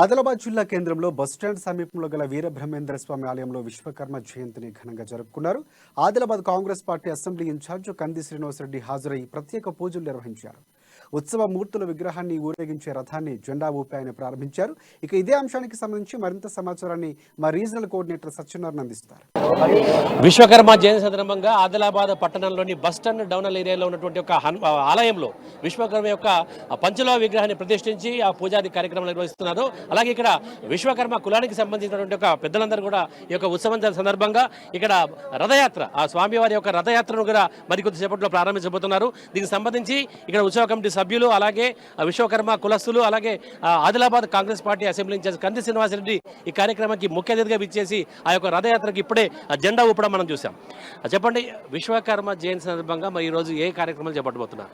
ఆదిలాబాద్ జిల్లా కేంద్రంలో బస్టాండ్ సమీపంలో గల వీరబ్రహ్మేంద్ర స్వామి ఆలయంలో విశ్వకర్మ జయంతిని ఘనంగా జరుపుకున్నారు. Adilabad Congress party assembly incharge Kandi Srinivasa Reddy హాజరై ప్రత్యేక పూజలు నిర్వహించారు. ఉత్సవ మూర్తుల విగ్రహాన్ని ఊరేగించే రథాన్ని జెండా ఊపి ఆయన ప్రారంభించారు. ఇక ఇదే అంశానికి సంబంధించి మరింత సమాచారాన్ని మా రీజనల్ కోఆర్డినేటర్ సత్యనారాయణ అందిస్తారు. విశ్వకర్మ జయంతి సందర్భంగా ఆదిలాబాద్ పట్టణంలోని బస్ స్టాండ్ డౌనల్ ఏరియాలో ఉన్నటువంటి ఒక ఆలయంలో విశ్వకర్మ యొక్క పంచలో విగ్రహాన్ని ప్రతిష్ఠించి ఆ పూజాది కార్యక్రమం నిర్వహిస్తున్నారు. అలాగే ఇక్కడ విశ్వకర్మ కులానికి సంబంధించినటువంటి ఒక పెద్దలందరూ కూడా ఈ యొక్క ఉత్సవం సందర్భంగా ఇక్కడ రథయాత్ర ఆ స్వామివారి యొక్క రథయాత్రను కూడా మరికొద్ది సేపట్లో ప్రారంభించబోతున్నారు. దీనికి సంబంధించి ఇక్కడ ఉత్సవ కమిటీ సభ్యులు అలాగే విశ్వకర్మ కులస్తులు అలాగే Adilabad Congress party assembly incharge Kandi Srinivasa Reddy ఈ కార్యక్రమానికి ముఖ్య అతిథిగా విచ్చేసి ఆ యొక్క రథయాత్రకి ఇప్పుడే ఆ జెండా ఊపడం మనం చూసాం చెప్పండి విశ్వకర్మ జయంతి సందర్భంగా మరి ఈరోజు ఏ కార్యక్రమాలు చేపట్టబోతున్నారు?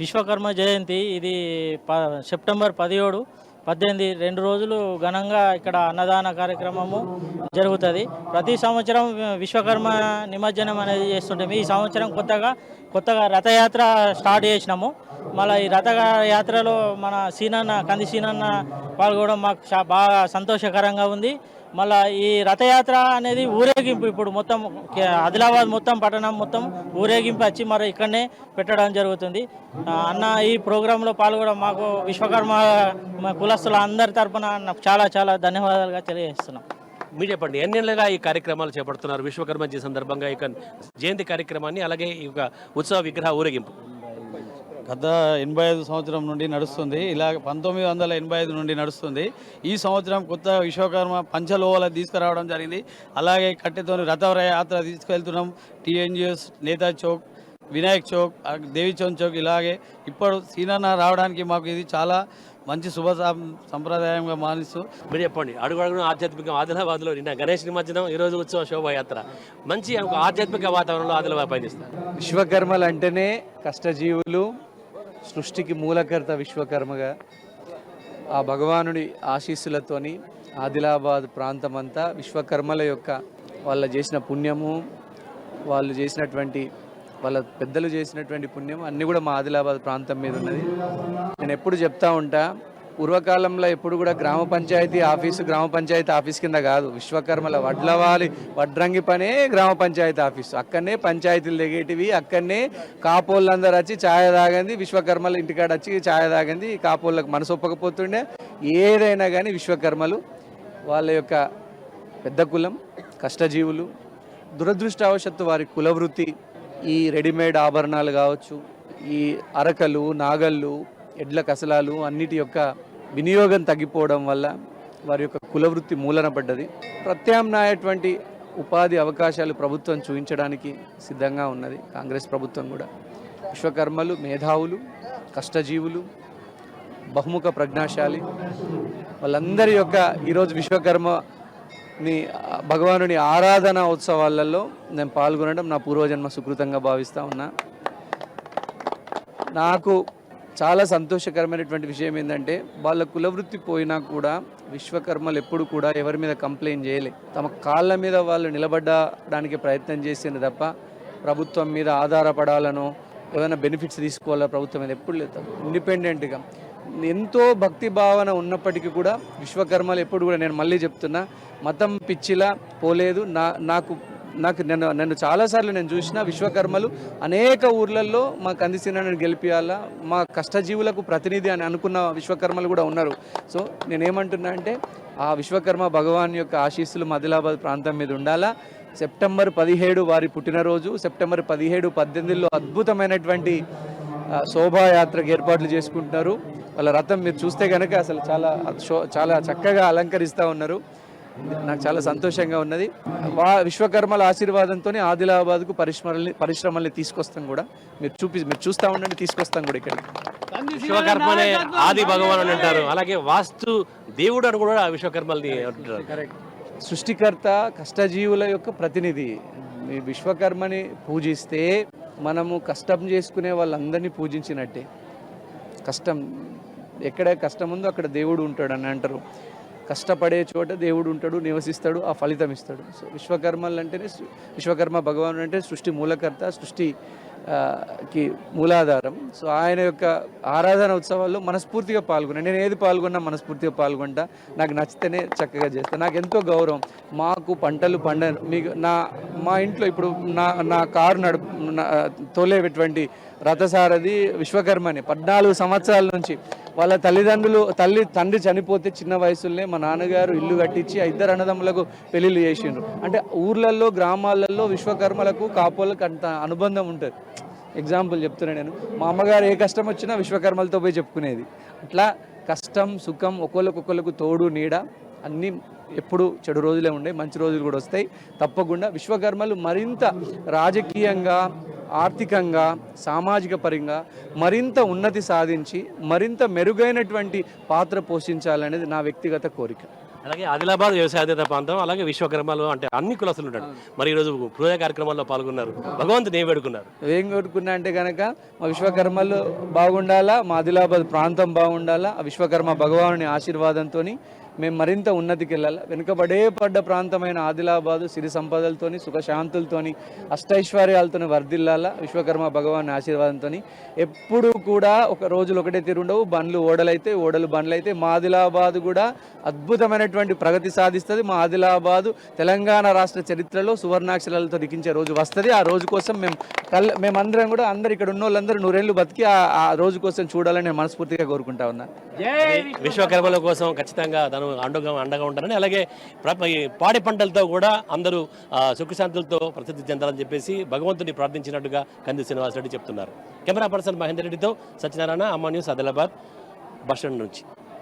విశ్వకర్మ జయంతి ఇది ప సెప్టెంబర్ పదిహేడు పద్దెనిమిది రెండు రోజులు ఘనంగా ఇక్కడ అన్నదాన కార్యక్రమము జరుగుతుంది. ప్రతి సంవత్సరం విశ్వకర్మ నిమజ్జనం అనేది చేస్తుంటాము. ఈ సంవత్సరం కొత్తగా కొత్తగా రథయాత్ర స్టార్ట్ చేసినాము. మళ్ళీ ఈ రథ యాత్రలో మన సీనన్న కంది సీనన్న పాల్గొనడం మాకు బాగా సంతోషకరంగా ఉంది. మళ్ళా ఈ రథయాత్ర అనేది ఊరేగింపు ఇప్పుడు మొత్తం ఆదిలాబాద్ మొత్తం పట్టణం మొత్తం ఊరేగింపు వచ్చి మరి ఇక్కడనే పెట్టడం జరుగుతుంది. అన్న ఈ ప్రోగ్రాంలో పాల్గొనడం మాకు విశ్వకర్మ మా కులస్తుల అందరి తరఫున నాకు చాలా చాలా ధన్యవాదాలుగా తెలియజేస్తున్నాం. మీరు చెప్పండి ఎన్నేళ్ళుగా ఈ కార్యక్రమాలు చేపడుతున్నారు? విశ్వకర్మ జయంతి సందర్భంగా ఇక జయంతి కార్యక్రమాన్ని అలాగే ఈ ఉత్సవ విగ్రహ ఊరేగింపు. గత ఎనభై ఐదు సంవత్సరం నుండి నడుస్తుంది. ఇలా పంతొమ్మిది వందల ఎనభై ఐదు నుండి నడుస్తుంది. ఈ సంవత్సరం కొత్త విశ్వకర్మ పంచలోహల తీసుకురావడం జరిగింది. అలాగే కట్టెతోని రథ యాత్ర తీసుకెళ్తున్నాం. టీఎన్జిఎస్ నేతా చౌక్ వినాయక్ చౌక్ ఆ దేవి చౌక్ చౌక్ ఇలాగే ఇప్పుడు సీనన్న రావడానికి మాకు ఇది చాలా మంచి శుభ సం- సంప్రదాయంగా మానిస్తూ. మీరు చెప్పండి. అడుగు అడుగున ఆధ్యాత్మిక ఆదిలాబాద్లో నిన్న గణేష్ నిమజ్జనం ఈ రోజు ఉత్సవ శోభాయాత్ర మంచి ఒక ఆధ్యాత్మిక వాతావరణంలో ఆదిలాబాద్ పయనిస్తారు విశ్వకర్మలు అంటేనే కష్టజీవులు సృష్టికి మూలకర్త విశ్వకర్మగా ఆ భగవానుడి ఆశీస్సులతోని ఆదిలాబాద్ ప్రాంతమంతా విశ్వకర్మల యొక్క వాళ్ళు చేసిన పుణ్యము వాళ్ళు చేసినటువంటి వాళ్ళ పెద్దలు చేసినటువంటి పుణ్యం అన్నీ కూడా మా ఆదిలాబాద్ ప్రాంతం మీద ఉన్నది. నేను ఎప్పుడు చెప్తా ఉంటా పూర్వకాలంలో ఎప్పుడు కూడా గ్రామ పంచాయతీ ఆఫీసు గ్రామ పంచాయతీ ఆఫీస్ కింద కాదు. విశ్వకర్మల వడ్లవాలి వడ్రంగి పనే గ్రామ పంచాయతీ ఆఫీసు. అక్కడనే పంచాయతీలు దిగేటివి అక్కడనే కాపోళ్ళందరూ వచ్చి ఛాయ తాగంది విశ్వకర్మలు ఇంటికాడ వచ్చి ఛాయ తాగంది కాపోళ్ళకు మనసు ఒప్పకపోతుండే. ఏదైనా కానీ విశ్వకర్మలు వాళ్ళ యొక్క పెద్ద కులం కష్టజీవులు దురదృష్టవశత్తు వారి కులవృత్తి ఈ రెడీమేడ్ ఆభరణాలు కావచ్చు ఈ అరకలు నాగళ్ళు ఎడ్ల కసలాలు అన్నిటి యొక్క వినియోగం తగ్గిపోవడం వల్ల వారి యొక్క కులవృత్తి మూలన పడ్డది. ప్రత్యామ్నాయటువంటి ఉపాధి అవకాశాలు ప్రభుత్వం చూపించడానికి సిద్ధంగా ఉన్నది. కాంగ్రెస్ ప్రభుత్వం కూడా. విశ్వకర్మలు మేధావులు కష్టజీవులు బహుముఖ ప్రజ్ఞాశాలి వాళ్ళందరి యొక్క ఈరోజు విశ్వకర్మని భగవానుని ఆరాధన ఉత్సవాలలో నేను పాల్గొనడం నా పూర్వజన్మ సుకృతంగా భావిస్తూ ఉన్నా. నాకు చాలా సంతోషకరమైనటువంటి విషయం ఏంటంటే వాళ్ళ కులవృత్తి పోయినా కూడా విశ్వకర్మలు ఎప్పుడు కూడా ఎవరి మీద కంప్లైంట్ చేయలే. తమ కాళ్ళ మీద వాళ్ళు నిలబడడానికి ప్రయత్నం చేసింది తప్ప ప్రభుత్వం మీద ఆధారపడాలనో ఏదైనా బెనిఫిట్స్ తీసుకోవాలా ప్రభుత్వం మీద ఎప్పుడు లేదు ఇండిపెండెంట్గా. ఎంతో భక్తి భావన ఉన్నప్పటికీ కూడా విశ్వకర్మలు ఎప్పుడు కూడా నేను మళ్ళీ చెప్తున్నా మతం పిచ్చిలా పోలేదు నా నాకు నాకు నన్ను నన్ను చాలాసార్లు నేను చూసిన విశ్వకర్మలు అనేక ఊర్లలో మా కందిసీనని గెలిపియాలా మా కష్టజీవులకు ప్రతినిధి అని అనుకున్న విశ్వకర్మలు కూడా ఉన్నారు. సో నేనేమంటున్నా అంటే ఆ విశ్వకర్మ భగవాన్ యొక్క ఆశీస్సులు మదిలాబాద్ ప్రాంతం మీద ఉండాలా. సెప్టెంబర్ పదిహేడు వారి పుట్టినరోజు సెప్టెంబర్ పదిహేడు పద్దెనిమిదిలో అద్భుతమైనటువంటి శోభాయాత్రకు ఏర్పాట్లు చేసుకుంటున్నారు. వాళ్ళ రథం మీరు చూస్తే కనుక అసలు చాలా చాలా చక్కగా అలంకరిస్తూ ఉన్నారు. నాకు చాలా సంతోషంగా ఉన్నది. వా విశ్వకర్మల ఆశీర్వాదంతో ఆదిలాబాద్కు పరిశ్రమల్ని పరిశ్రమల్ని తీసుకొస్తాం కూడా. మీరు చూపి మీరు చూస్తూ ఉండండి తీసుకొస్తాం కూడా ఇక్కడ విశ్వకర్మనే ఆది భగవాన్ అని అంటారు. అలాగే వాస్తు దేవుడు అని కూడా విశ్వకర్మల్ని అంటారు కరెక్ట్. సృష్టికర్త కష్టజీవుల యొక్క ప్రతినిధి. ఈ విశ్వకర్మని పూజిస్తే మనము కష్టం చేసుకునే వాళ్ళందరినీ పూజించినట్టే. కష్టం ఎక్కడ కష్టం ఉందో అక్కడ దేవుడు ఉంటాడు అని అంటారు. కష్టపడే చోట దేవుడు ఉంటాడు నివసిస్తాడు ఆ ఫలితం ఇస్తాడు. సో విశ్వకర్మలు అంటేనే విశ్వకర్మ భగవానుడు అంటే సృష్టి మూలకర్త సృష్టి కి మూలాధారం. సో ఆయన యొక్క ఆరాధన ఉత్సవాల్లో మనస్ఫూర్తిగా పాల్గొన్నా నేను ఏది పాల్గొన్నా మనస్ఫూర్తిగా పాల్గొంటా నాకు నచ్చితేనే చక్కగా చేస్తాను నాకు ఎంతో గౌరవం. మాకు పంటలు పండ మీకు నా మా ఇంట్లో ఇప్పుడు నా నా కారు నడుపు నా- తోలేటువంటి రథసారథి విశ్వకర్మని. పద్నాలుగు సంవత్సరాల నుంచి వాళ్ళ తల్లిదండ్రులు తల్లి తండ్రి చనిపోతే చిన్న వయసులోనే మా నాన్నగారు ఇల్లు కట్టించి ఇద్దరు అన్నదమ్ములకు పెళ్ళిళ్ళు చేసిండ్రు. అంటే ఊర్లలో గ్రామాలలో విశ్వకర్మలకు కాపులకు అంత అనుబంధం ఉంటుంది. ఎగ్జాంపుల్ చెప్తున్నాను నేను. మా అమ్మగారు ఏ కష్టం వచ్చినా విశ్వకర్మలతో పోయి చెప్పుకునేది. అట్లా కష్టం సుఖం ఒకళ్ళకొకళ్ళకు తోడు నీడ అన్నీ ఎప్పుడు చెడు రోజులే ఉండే మంచి రోజులు కూడా వస్తాయి. తప్పకుండా విశ్వకర్మలు మరింత రాజకీయంగా ఆర్థికంగా సామాజిక పరంగా మరింత ఉన్నతి సాధించి మరింత మెరుగైనటువంటి పాత్ర పోషించాలనేది నా వ్యక్తిగత కోరిక. అలాగే ఆదిలాబాద్ వ్యవసాయేతర ప్రాంతం అలాగే విశ్వకర్మలు అంటే అన్ని కులస్తులు ఉంటాడు మరి ఈరోజు పూజా కార్యక్రమాల్లో పాల్గొన్నారు. భగవంతుని ఏం వేడుకున్నారు? ఏం కోరుకున్నా అంటే కనుక మా విశ్వకర్మలు బాగుండాలా మా ఆదిలాబాద్ ప్రాంతం బాగుండాలా ఆ విశ్వకర్మ భగవానుని ఆశీర్వాదంతో మేము మరింత ఉన్నతికి వెళ్ళాలి వెనుకబడే పడ్డ ప్రాంతమైన ఆదిలాబాదు సిరి సంపదలతోని సుఖశాంతులతోని అష్టైశ్వర్యాలతోని వర్ధిల్లాలా? విశ్వకర్మ భగవాన్ ఆశీర్వాదంతో ఎప్పుడు కూడా ఒక రోజులు ఒకటే తీరుండవు. బండ్లు ఓడలైతే ఓడలు బండ్లు అయితే మా ఆదిలాబాదు కూడా అద్భుతమైనటువంటి ప్రగతి సాధిస్తుంది. మా ఆదిలాబాదు తెలంగాణ రాష్ట్ర చరిత్రలో సువర్ణాక్షరాలతో లిఖించే రోజు వస్తుంది. ఆ రోజు కోసం మేము కల్ మేమందరం కూడా అందరు ఇక్కడ ఉన్న వాళ్ళందరూ నూరేళ్ళు బతికి ఆ- రోజు కోసం చూడాలని నేను మనస్ఫూర్తిగా కోరుకుంటా ఉన్నా. విశ్వకర్మల కోసం ఖచ్చితంగా ధనం అండగా అండగా ఉంటారని అలాగే పాడి పంటలతో కూడా అందరూ సుఖశాంతులతో ప్రసిద్ధి చెందాలని చెప్పేసి భగవంతుని ప్రార్థించినట్టుగా కంది శ్రీనివాసరెడ్డి చెప్తున్నారు. కెమెరా పర్సన్ మహేందర్ రెడ్డితో సత్యనారాయణ అమ్మ న్యూస్ ఆదిలాబాద్ బస్ స్టాండ్ నుంచి.